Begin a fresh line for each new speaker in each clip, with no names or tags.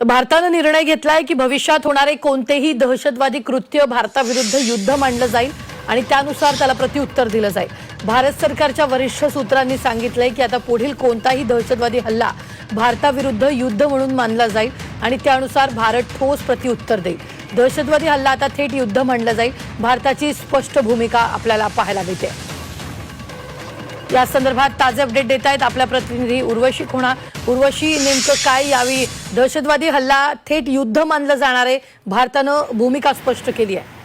तर भारतानं निर्णय घेतलाय की भविष्यात होणारे कोणतेही दहशतवादी कृत्य भारताविरुद्ध युद्ध मांडलं जाईल आणि त्यानुसार त्याला प्रत्युत्तर दिलं जाईल. भारत सरकारच्या वरिष्ठ सूत्रांनी सांगितलंय की आता पुढील कोणताही दहशतवादी हल्ला भारताविरुद्ध युद्ध म्हणून मानला जाईल आणि त्यानुसार भारत ठोस प्रत्युत्तर देईल. दहशतवादी हल्ला आता थेट युद्ध मानलं जाईल. भारताची स्पष्ट भूमिका आपल्याला पाहायला मिळते. या संदर्भात ताजे अपडेट देत आहेत आपल्या प्रतिनिधी उर्वशी खुणा. उर्वशी नेमकं काय यावी? दहशतवादी हल्ला थेट युद्ध मानलं जाणार आहे. भारतानं भूमिका स्पष्ट केली आहे.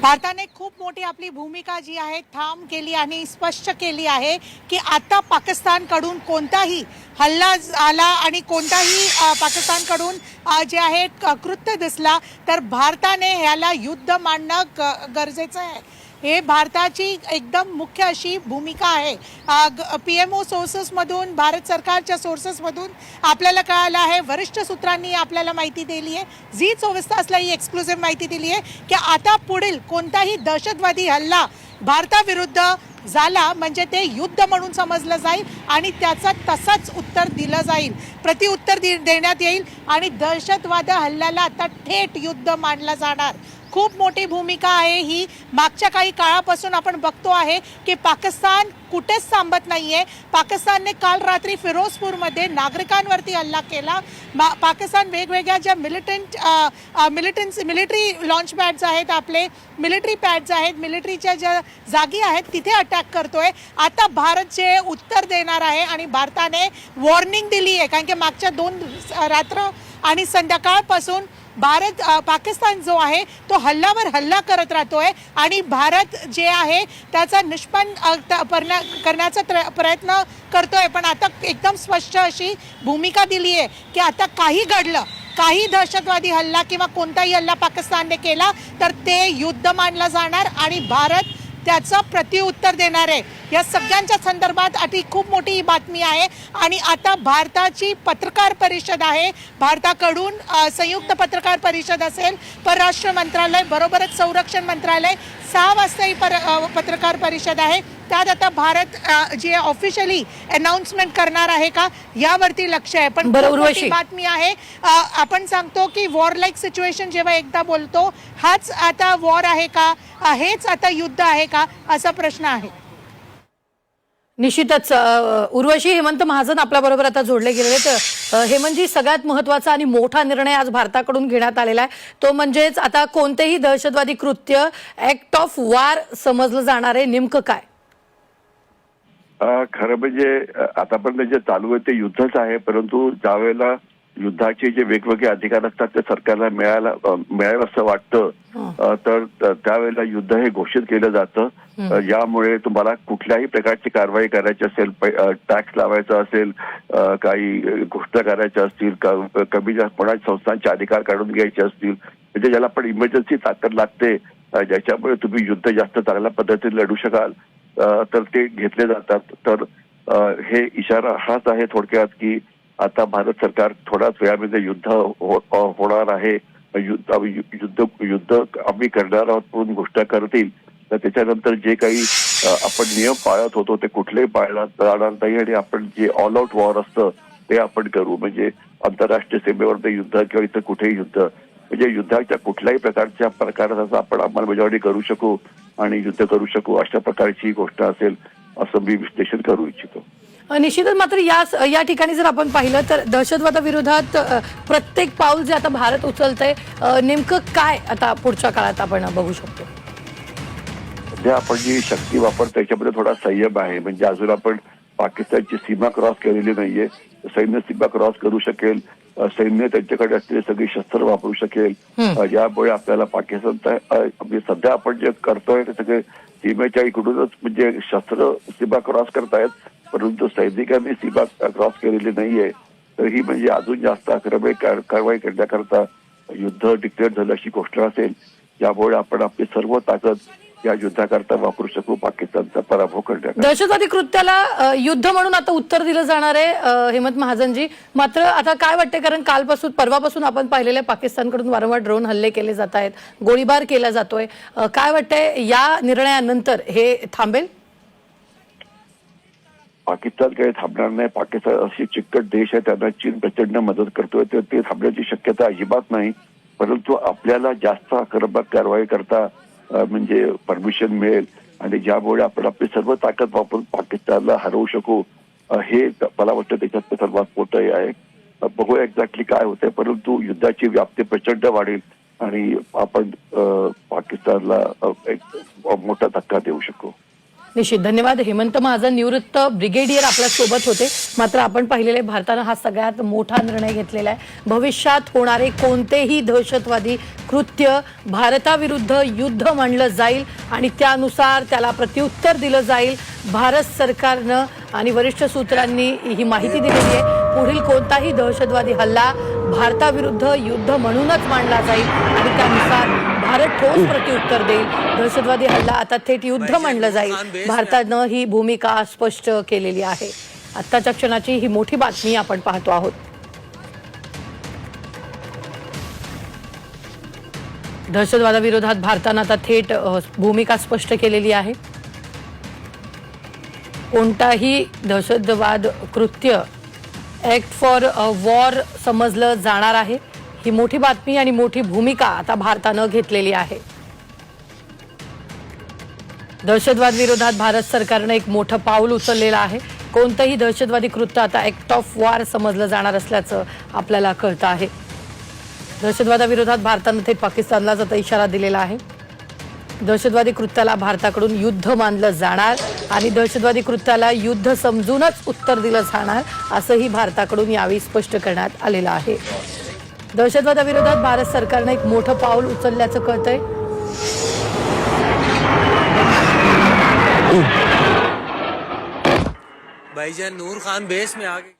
भारताने खूप मोठी आपली भूमिका जी आहे ठाम केली आणि स्पष्ट केली आहे की आता पाकिस्तानकडून कोणताही हल्ला आला आणि कोणताही पाकिस्तानकडून जे आहे कृत्य दिसला तर भारताने ह्याला युद्ध मांडणं ग- गरजेचं आहे. हे भारताची एकदम मुख्य अशी भूमिका आहे. पी एम ओ सोर्सेसमधून भारत सरकारच्या सोर्सेसमधून आपल्याला कळालं आहे. वरिष्ठ सूत्रांनी आपल्याला माहिती दिली आहे. झी चोवीस तासला ही एक्सक्लुझिव्ह माहिती दिली आहे की आता पुढील कोणताही दहशतवादी हल्ला भारताविरुद्ध झाला म्हणजे ते युद्ध म्हणून समजलं जाईल आणि त्याचं तसंच उत्तर दिलं जाईल. प्रतिउत्तर दि देण्यात येईल आणि दहशतवाद हल्ल्याला आता थेट युद्ध मानलं जाणार. खूप मोठी भूमिका आहे ही. मागच्या काही काळापासून आपण बघतो आहे की पाकिस्तान कुठेच थांबत नाही आहे पाकिस्तानने काल रात्री फिरोजपूरमध्ये नागरिकांवरती हल्ला केला. मा- पाकिस्तान वेगवेगळ्या ज्या militant militants military launch pads आहेत आपले मिलिटरी पॅड्स आहेत मिलिटरीच्या ज्या जागी आहेत तिथे अटॅक करतोय. आता भारत जे उत्तर देणार आहे आणि भारताने वॉर्निंग दिली आहे कारण की मागच्या दोन रात्र आणि संध्याकाळपासून भारत पाकिस्तान जो आहे तो हल्ल्यावर हल्ला करत राहतो आहे आणि भारत जे आहे त्याचा निष्पन्न त- परण्या- करण्याचा प्रयत्न प्रयत्न आहे पण आता एकदम स्पष्ट अशी भूमिका दिली आहे की आता काही घडलं काही दहशतवादी हल्ला किंवा कोणताही हल्ला पाकिस्तानने केला तर ते युद्ध मानलं जाणार आणि भारत त्याचं प्रतिउत्तर देणार आहे. या सगळ्यांच्या संदर्भात अटी खूप मोठी ही बातमी आहे. आणि आता भारताची पत्रकार परिषद आहे. भारताकडून संयुक्त पत्रकार परिषद असेल परराष्ट्र मंत्रालय बरोबरच संरक्षण मंत्रालय सहा वाजता ही पर पत्रकार परिषद आहे. त्यात आता भारत जे ऑफिशियली अनाउन्समेंट करणार आहे का यावरती लक्ष आहे. पण. बातमी आहे. आपण सांगतो की वॉर लाईक सिच्युएशन जेव्हा एकदा बोलतो हाच आता वॉर आहे का हेच आता युद्ध आहे का असा प्रश्न आहे.
निश्चितच उर्वशी हेमंत महाजन आपल्या बरोबर आता जोडले गेलेले आहेत. हेमंतजी सगळ्यात महत्त्वाचा आणि मोठा निर्णय आज भारताकडून घेण्यात आलेला आहे. तो म्हणजेच आता कोणतेही दहशतवादी कृत्य ऍक्ट ऑफ वार समजलं जाणार आहे. नेमकं काय?
खरं म्हणजे आतापर्यंत जे चालू आहे ते युद्धच आहे परंतु ज्यावेळेला युद्धाचे जे वेगवेगळे अधिकार असतात ते सरकारला मिळायला मिळावं असं वाटतं अ, तर त्यावेळेला युद्ध हे घोषित केलं जातं. यामुळे तुम्हाला कुठल्याही प्रकारची कारवाई करायची असेल टॅक्स लावायचा असेल काही घोषणा करायच्या असतील कमी जास्त कोणाच्या संस्थांचे अधिकार काढून घ्यायचे असतील म्हणजे ज्याला पण इमर्जन्सी ताकद लागते ज्याच्यामुळे तुम्ही युद्ध जास्त चांगल्या पद्धतीने लढू शकाल. तर ते घेतले जातात. तर हे इशारा हाच आहे थोडक्यात की आता भारत सरकार थोड्याच वेळामध्ये युद्ध हो, होणार आहे. युद्ध आम्ही युद्ध आम्ही करणार आहोत म्हणून घोषणा करतील. तर त्याच्यानंतर जे काही आपण नियम पाळत होतो ते कुठलेही पाळणार जाणार नाही आणि आपण जे ऑल आउट वॉर असतं ते आपण करू. म्हणजे आंतरराष्ट्रीय सीमेवर युद्ध किंवा इतर कुठेही युद्ध. म्हणजे युद्धाच्या कुठल्याही प्रकारच्या प्रकाराचा आपण अंमलबजावणी करू शकू. आणि युद्ध करू शकू अशा प्रकारची घोषणा असेल असं मी विश्लेषण करू इच्छितो.
निश्चितच मात्र या या ठिकाणी जर आपण पाहिलं तर दहशतवादाविरोधात प्रत्येक पाऊल जे आता भारत उचलतंय अ, नेमकं काय आता पुढच्या काळात आपण बघू शकतो?
सध्या आपण जी शक्ती वापरतो त्याच्यामध्ये थोडा संयम आहे. म्हणजे अजून आपण पाकिस्तानची सीमा क्रॉस केलेली नाहीये. सैन्य सीमा क्रॉस करू शकेल सैन्य त्यांच्याकडे असलेले सगळी शस्त्र वापरू शकेल. अ, यामुळे आपल्याला पाकिस्तान म्हणजे सध्या आपण जे करतोय ते सगळे सीमेच्या इकडूनच म्हणजे शस्त्र सीमा क्रॉस करतायत. परंतु सैनिकांनी सीमा क्रॉस केलेली नाहीये. तर ही म्हणजे अजून जास्त आक्रमक कार- कारवाई करण्याकरता युद्ध डिक्लेअर झालं अशी घोषणा असेल. यामुळे आपण आपली सर्व ताकद या युद्धाकरता वापरू शकू पाकिस्तानचा पराभव करण्याकरता.
दहशतवादी कृत्याला युद्ध म्हणून आता उत्तर दिलं जाणार आहे हेमंत महाजनजी. मात्र आता काय वाटते कारण कालपासून परवापासून आपण पाहिलेले पाकिस्तानकडून वारंवार ड्रोन हल्ले केले जात आहेत गोळीबार केला जातोय. काय वाटतंय या निर्णयानंतर हे थांबेल?
पाकिस्तान काही थांबणार नाही. पाकिस्तान अशी चिकट देश आहे त्यांना चीन प्रचंड मदत करतोय तर ते थांबण्याची शक्यता अजिबात नाही. परंतु आपल्याला जास्त आक्रमक कारवाई करता म्हणजे परमिशन मिळेल. आणि ज्यामुळे आपण आपली सर्व ताकद वापरून पाकिस्तानला हरवू शकू हे मला वाटतं त्याच्यात सर्वात मोठं हे आहे. बघू बघूया एक्झॅक्टली काय होतंय. परंतु युद्धाची व्याप्ती प्रचंड वाढेल आणि आपण पाकिस्तानला एक मोठा धक्का देऊ शकू.
निश्चित. धन्यवाद. हेमंत महाजन निवृत्त ब्रिगेडियर आपल्यासोबत होते. मात्र आपण पाहिलेले भारतानं हा सगळ्यात मोठा निर्णय घेतलेला आहे. भविष्यात होणारे कोणतेही दहशतवादी कृत्य भारताविरुद्ध युद्ध मांडलं जाईल आणि त्यानुसार त्याला प्रत्युत्तर दिलं जाईल भारत सरकारनं आणि वरिष्ठ सूत्रांनी ही माहिती दिलेली आहे. पुढील कोणताही दहशतवादी हल्ला भारताविरुद्ध युद्ध म्हणूनच मानला जाईल आणि त्यानुसार भारत ठोस प्रत्युत्तर देईल. दहशतवादी हल्ला आता थेट युद्ध मानलं जाईल. भारतानं ही भूमिका स्पष्ट केलेली आहे. आत्ताच्या क्षणाची ही मोठी बातमी आपण पाहतो आहोत. दहशतवादाविरोधात भारतानं आता थेट भूमिका स्पष्ट केलेली आहे. कोणताही दहशतवाद कृत्य ॲक्ट फॉर वॉर समजलं जाणार आहे. ही मोठी बातमी आणि मोठी भूमिका आता भारतानं घेतलेली आहे. दहशतवाद विरोधात भारत सरकारनं एक मोठं पाऊल उचललेलं आहे. कोणतंही दहशतवादी कृत्य आता ॲक्ट ऑफ वॉर समजलं जाणार असल्याचं आपल्याला कळतं आहे. दहशतवादाविरोधात भारतानं थेट पाकिस्तानलाच आता इशारा दिलेला आहे. दहशतवादी कृत्याला भारताकडून युद्ध मानलं जाणार आणि दहशतवादी कृत्याला युद्ध समजूनच उत्तर दिलं जाणार असंही भारताकडून यावेळी स्पष्ट करण्यात आलेलं आहे. दहशतवादाविरोधात भारत सरकारनं एक मोठं पाऊल उचलल्याचं कळतंय.
भाईजान नूर खान बेस में आगे.